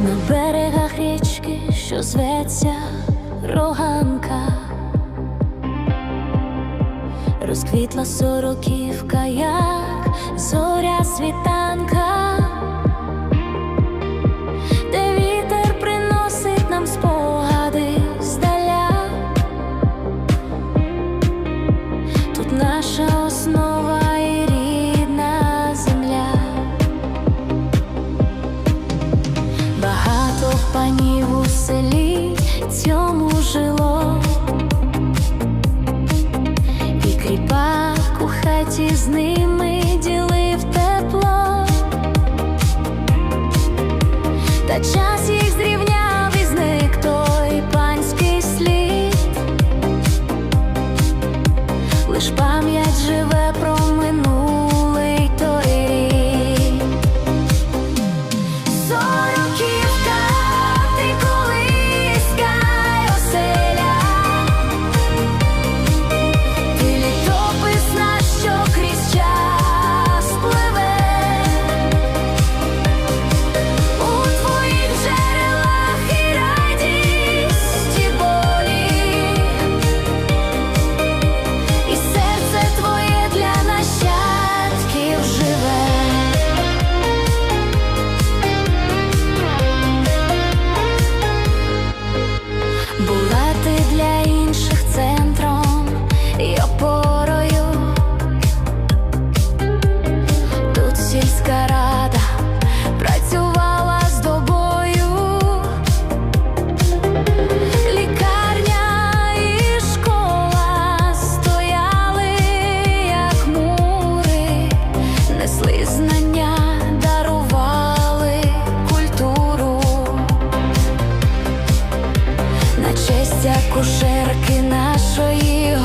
На берегах річки, що зветься роганка, розквітла сороківка як цьому жило, і кріпак у хаті з ними ділив тепло, та час їх зрівняв і зник той панський слід. Лиш пам'ять живе честь акушерки нашої